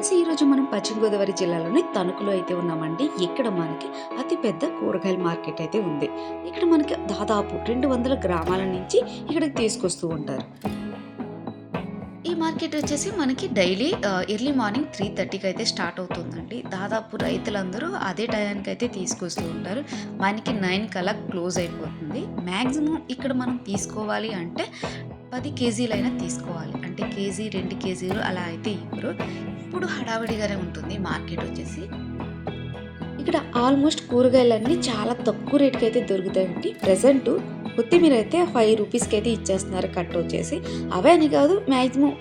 Friends ఈరోజు మనం పశ్చిమ గోదావరి జిల్లాలోని తణుకులో అయితే ఉన్నామండి. ఇక్కడ మనకి అతి పెద్ద కూరగాయల మార్కెట్ అయితే ఉంది. ఇక్కడ మనకి దాదాపు రెండు వందల గ్రామాల నుంచి ఇక్కడికి తీసుకొస్తూ ఉంటారు. ఈ మార్కెట్ వచ్చేసి మనకి డైలీ ఎర్లీ మార్నింగ్ త్రీ థర్టీకి అయితే స్టార్ట్ అవుతుందండి. దాదాపు రైతులందరూ అదే టయానికి అయితే తీసుకొస్తూ ఉంటారు. మనకి నైన్ కల్లా క్లోజ్ అయిపోతుంది. మ్యాక్సిమం ఇక్కడ మనం తీసుకోవాలి అంటే పది కేజీలైనా తీసుకోవాలి. అంటే కేజీ రెండు కేజీలు అలా అయితే ఇవ్వరు. ఎప్పుడు హడావిడిగానే ఉంటుంది. మార్కెట్ వచ్చేసి ఇక్కడ ఆల్మోస్ట్ కూరగాయలన్నీ చాలా తక్కువ రేట్కి అయితే దొరుకుతాయండి. ప్రజెంట్ కొత్తిమీర అయితే ఫైవ్ రూపీస్కి అయితే ఇచ్చేస్తున్నారు కట్ వచ్చేసి. అవే అని కాదు మ్యాక్సిమం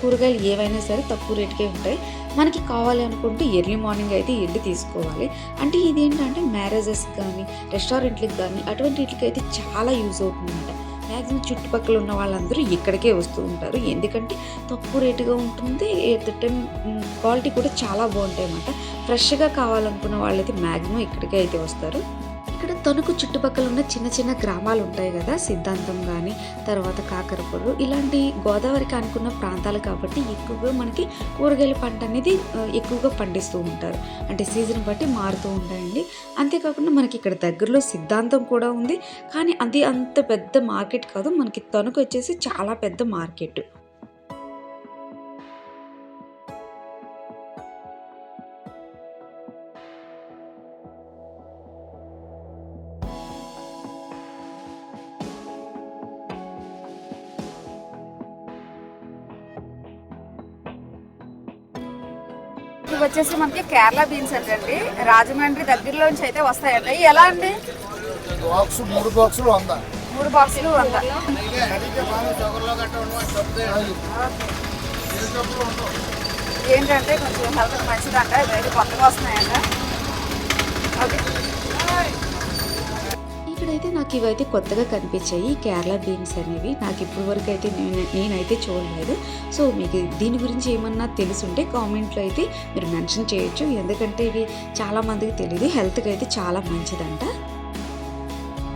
కూరగాయలు ఏవైనా సరే తక్కువ రేట్కే ఉంటాయి. మనకి కావాలి అనుకుంటే ఎర్లీ మార్నింగ్ అయితే వెళ్ళి తీసుకోవాలి. అంటే ఇదేంటంటే మ్యారేజెస్ కానీ రెస్టారెంట్లకు కానీ అటువంటి వీటికి అయితే చాలా యూజ్ అవుతుందంట మ్యాక్సిమం చుట్టుపక్కల ఉన్న వాళ్ళందరూ ఇక్కడికే వస్తూ ఉంటారు. ఎందుకంటే తక్కువ రేటుగా ఉంటుంది. ఎట్ ద టైం క్వాలిటీ కూడా చాలా బాగుంటాయి అన్నమాట. ఫ్రెష్గా కావాలనుకున్న వాళ్ళైతే మ్యాక్సిమం ఇక్కడికే అయితే వస్తారు. ఇక్కడ తణుకు చుట్టుపక్కల ఉన్న చిన్న చిన్న గ్రామాలు ఉంటాయి కదా సిద్ధాంతం కానీ తర్వాత కాకరపూరు ఇలాంటి గోదావరికి అనుకున్న ప్రాంతాలు కాబట్టి ఎక్కువగా మనకి కూరగాయల పంట అనేది ఎక్కువగా పండిస్తూ ఉంటారు. అంటే సీజన్ బట్టి మారుతూ ఉంటాయండి. అంతేకాకుండా మనకి ఇక్కడ దగ్గరలో సిద్ధాంతం కూడా ఉంది. కానీ అది అంత పెద్ద మార్కెట్ కాదు. మనకి తణుకు వచ్చేసి చాలా పెద్ద మార్కెట్. ఇవి వచ్చేసి మనకి కేరళ బీన్స్ అండి. రాజమండ్రి దగ్గరలోంచి అయితే వస్తాయండి. ఇవి ఎలా అండి? బాక్స్ మూడు బాక్సులు వంద. మూడు బాక్సులు వంద. ఏంటంటే కొంచెం హెల్త్ మంచిదంట. ఇవైతే కొత్తగా వస్తున్నాయంట. ఓకే. ఇప్పుడైతే నాకు ఇవైతే కొత్తగా కనిపించాయి. కేరళ బీన్స్ అనేవి నాకు ఇప్పటి వరకు అయితే నేను నేనైతే చూడలేదు. సో మీకు దీని గురించి ఏమన్నా తెలుసుంటే కామెంట్లో అయితే మీరు మెన్షన్ చేయొచ్చు. ఎందుకంటే ఇవి చాలా మందికి తెలియదు హెల్త్కి అయితే చాలా మంచిదంట.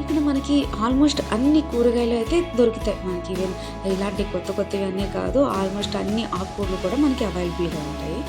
ఇక్కడ మనకి ఆల్మోస్ట్ అన్ని కూరగాయలు అయితే దొరుకుతాయి మనకి. ఈవెన్ ఇలాంటి కొత్త కొత్తవి అన్నీ కాదు ఆల్మోస్ట్ అన్ని ఆకుకూరలు కూడా మనకి అవైలబుల్గా ఉంటాయి.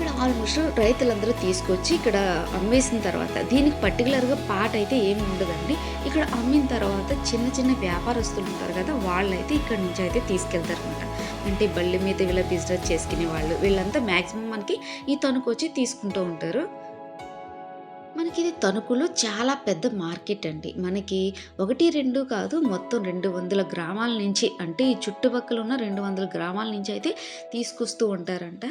ఇక్కడ ఆల్మోస్ట్ రైతులందరూ తీసుకొచ్చి ఇక్కడ అమ్మేసిన తర్వాత దీనికి పర్టికులర్గా పాట అయితే ఏమి ఉండదండి. ఇక్కడ అమ్మిన తర్వాత చిన్న చిన్న వ్యాపారస్తులు ఉంటారు కదా వాళ్ళైతే ఇక్కడ నుంచి అయితే తీసుకెళ్తారు అనమాట అంటే బళ్ళ మీద వీళ్ళ బిజినెస్ చేసుకునే వాళ్ళు వీళ్ళంతా మ్యాక్సిమం మనకి ఈ తణుకు వచ్చి తీసుకుంటూ ఉంటారు. మనకి ఇది తణుకులో చాలా పెద్ద మార్కెట్ అండి. మనకి ఒకటి రెండు కాదు మొత్తం రెండు వందల గ్రామాల నుంచి అంటే ఈ చుట్టుపక్కల ఉన్న రెండు వందల గ్రామాల నుంచి అయితే తీసుకొస్తూ ఉంటారంట.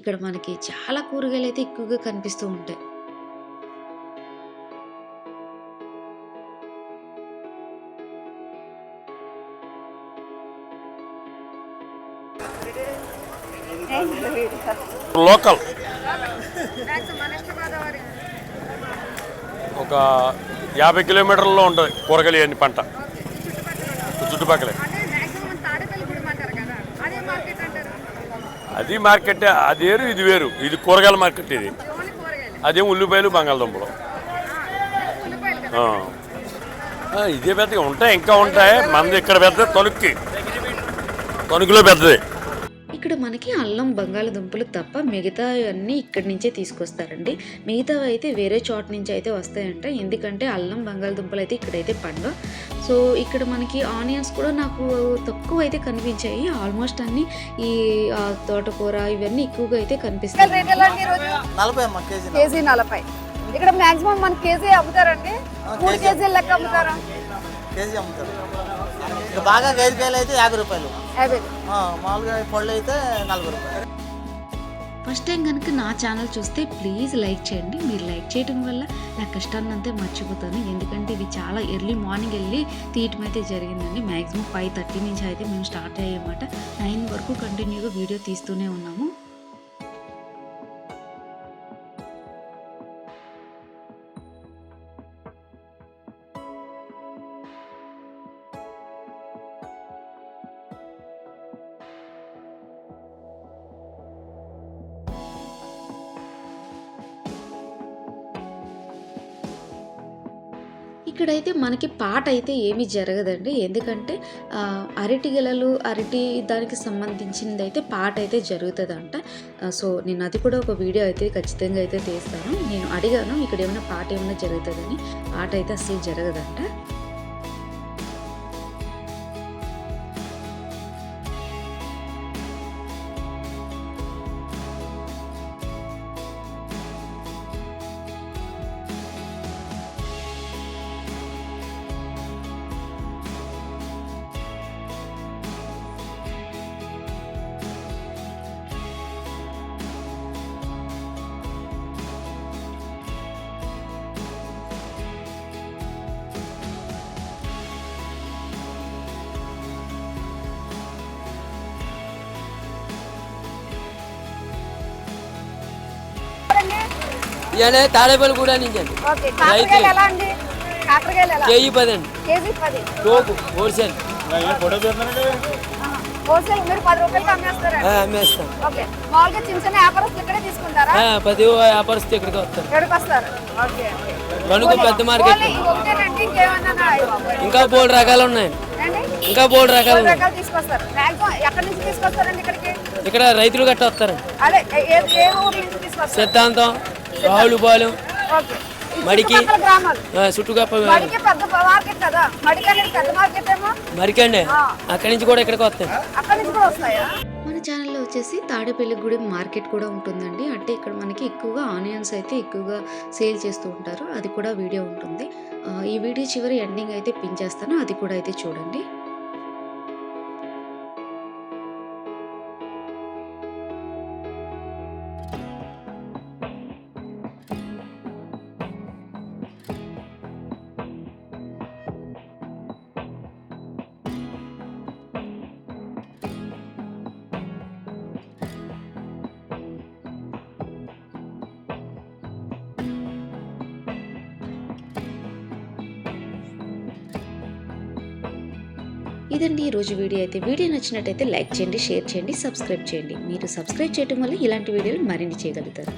ఇక్కడ మనకి చాలా కూరగాయలు అయితే ఎక్కువగా కనిపిస్తూ ఉంటాయి. లోకల్ ఒక యాభై కిలోమీటర్లలో ఉంటుంది కూరగాయలు అన్ని పంట. చుట్టుపక్కలే. అది మార్కెట్ అది వేరు ఇది వేరు. ఇది కూరగాయల మార్కెట్ ఇది. అదేం ఉల్లిపాయలు బంగాళదుంపలు. ఇదే పెద్దగా ఉంటాయి ఇంకా ఉంటాయి. మనది ఇక్కడ పెద్ద తణుక్కి. తణుకులో పెద్దది. ఇక్కడ మనకి అల్లం బంగాళదుంపలు తప్ప మిగతా అన్నీ ఇక్కడి నుంచే తీసుకొస్తారండి. మిగతావి అయితే వేరే చోట నుంచి అయితే వస్తాయంట. ఎందుకంటే అల్లం బంగాళదుంపలు అయితే ఇక్కడైతే పండు సో ఇక్కడ మనకి ఆనియన్స్ కూడా నాకు తక్కువ అయితే కనిపించాయి. ఆల్మోస్ట్ అన్ని ఈ తోటకూర ఇవన్నీ ఎక్కువగా అయితే కనిపిస్తాయి. కేజీ కేజీ నలభై. ఇక్కడ మాక్సిమం మన కేజీ అమ్ముతారండి? మూడు కేజీల లెక్క అమ్ముతారా? కేజీ అమ్ముతారు. ఇక బాగా ఐదు కాయలు అయితే యాభై రూపాయలు. యాభై. ఆ, మామూలుగా పళ్ళు అయితే నలభై రూపాయలు. ఫస్ట్ టైం కనుక నా ఛానల్ చూస్తే ప్లీజ్ లైక్ చేయండి. మీరు లైక్ చేయడం వల్ల నా కష్టాన్ని అంతే మర్చిపోతాను. ఎందుకంటే ఇది చాలా ఎర్లీ మార్నింగ్ వెళ్ళి తీయటం అయితే జరిగిందండి. మ్యాక్సిమం ఫైవ్ థర్టీ నుంచి అయితే మేము స్టార్ట్ అయ్యామాట నైన్ వరకు కంటిన్యూగా వీడియో తీస్తూనే ఉన్నాము. ఇక్కడైతే మనకి పాట అయితే ఏమీ జరగదండి. ఎందుకంటే అరటి గెలలు అరటి దానికి సంబంధించింది అయితే పాట అయితే జరుగుతుందంట. సో నేను అది కూడా ఒక వీడియో అయితే ఖచ్చితంగా అయితే తీస్తాను. నేను అడిగాను ఇక్కడ ఏమైనా పాట ఏమైనా జరుగుతుందని? పాట అయితే అసలు జరగదంట. ఇవాళ తాడేపల్లి కూడా నుంచి అండి ఓకే కాకరకాయలు ఎలా అండి కాకరకాయలు ఎలా? కేజీ పది. అండి టోకు హోల్సేల్. పది అమ్మేస్తాం. వ్యాపారస్తూ ఇక్కడికి వస్తారు. వస్తారు. తణుకు పెద్ద మార్కెట్. ఇంకా బోల్డ్ రకాలు ఉన్నాయి. ఇంకా బోల్డ్ రకాలు ఇక్కడ రైతులు గట్ట తీసుకొస్తారు? సిద్ధాంతం. రావులపాలెం మడికి. చుట్టుకప్ప మడికి పెద్ద మార్కెట్ కదా? మడికి అనేది పెద్ద మార్కెట్ ఏమో మరికండి. అక్కడి నుంచి కూడా ఇక్కడికి వస్తాయి. మన ఛానల్లో వచ్చేసి తాడేపల్లిగూడి మార్కెట్ కూడా ఉంటుందండి. అంటే ఇక్కడ మనకి ఎక్కువగా ఆనియన్స్ అయితే ఎక్కువగా సేల్ చేస్తూ ఉంటారు. అది కూడా వీడియో ఉంటుంది. ఈ వీడియో చివరి ఎండింగ్ అయితే పిన్ చేస్తాను. అది కూడా అయితే చూడండి. ఇదండి ఈరోజు రోజు వీడియో అయితే. వీడియో నచ్చినట్టయితే లైక్ చేయండి షేర్ చేయండి సబ్స్క్రైబ్ చేయండి. మీరు సబ్స్క్రైబ్ చేయడం వల్ల ఇలాంటి వీడియోలు మరిన్ని చేయగలుగుతారు.